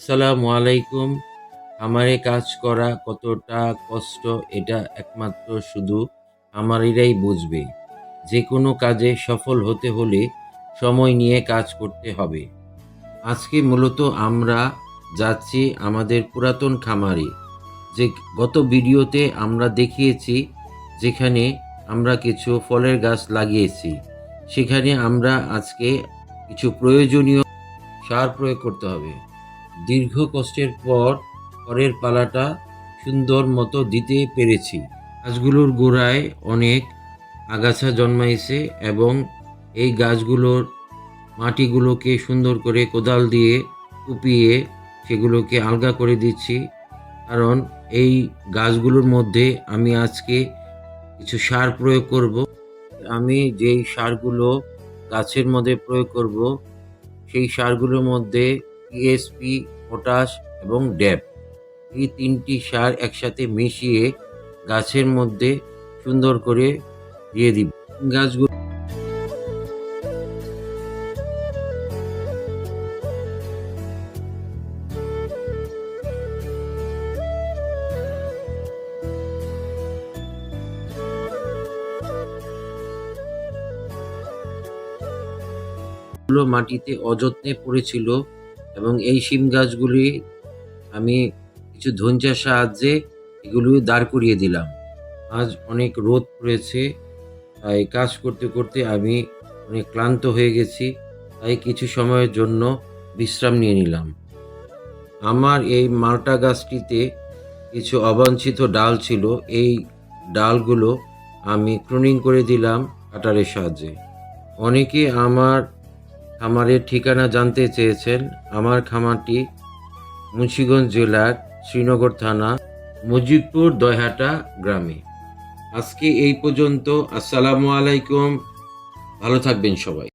আসসালামু আলাইকুম। আমারে কাজ করা কতটা কষ্ট, এটা একমাত্র শুধু আমারই বুঝবে। যে কোনো কাজে সফল হতে হলে সময় নিয়ে কাজ করতে হবে। আজকে মূলত আমরা যাচ্ছি আমাদের পুরাতন খামারে। যে গত ভিডিওতে আমরা দেখিয়েছি, যেখানে আমরা কিছু ফলের গাছ লাগিয়েছি। সেখানে আমরা আজকে কিছু প্রয়োজনীয় সার প্রয়োগ করতে হবে। দীর্ঘ কষ্টের পর পরের পালাটা সুন্দর মতো দিতে পেরেছি। গাছগুলোর গোড়ায় অনেক আগাছা জন্মাইছে এবং এই গাছগুলোর মাটিগুলোকে সুন্দর করে কোদাল দিয়ে কুপিয়ে সেগুলোকে আলগা করে দিচ্ছি। কারণ এই গাছগুলোর মধ্যে আমি আজকে কিছু সার প্রয়োগ করব। আমি যেই সারগুলো গাছের মধ্যে প্রয়োগ করব, সেই সারগুলোর মধ্যে টিএসপি পটাশ এবং ড্যাপ এই তিনটি সার একসাথে মিশিয়ে গাছের মধ্যে সুন্দর করে দিয়ে দিব। গাছগুলো মাটিতে অযত্নে পড়েছিল। এবং এই শিম গাছগুলি আমি কিছু ধঞ্চার সাহায্যে এগুলি দাঁড় করিয়ে দিলাম। আজ অনেক রোদ পড়েছে, তাই কাজ করতে করতে আমি অনেক ক্লান্ত হয়ে গেছি, তাই কিছু সময়ের জন্য বিশ্রাম নিয়ে নিলাম। আমার এই মালটা গাছটিতে কিছু অবাঞ্ছিত ডাল ছিল, এই ডালগুলো আমি ক্রুনিং করে দিলাম কাটারের সাহায্যে। অনেকে আমার খামারের ঠিকানা জানতে চেয়েছেন আমার খামারটি মুন্সিগঞ্জ জেলার শ্রীনগর থানা, মুজিবপুর দয়হাটা গ্রামে। আজকে এই পর্যন্ত, আসসালামু আলাইকুম। ভালো থাকবেন সবাই।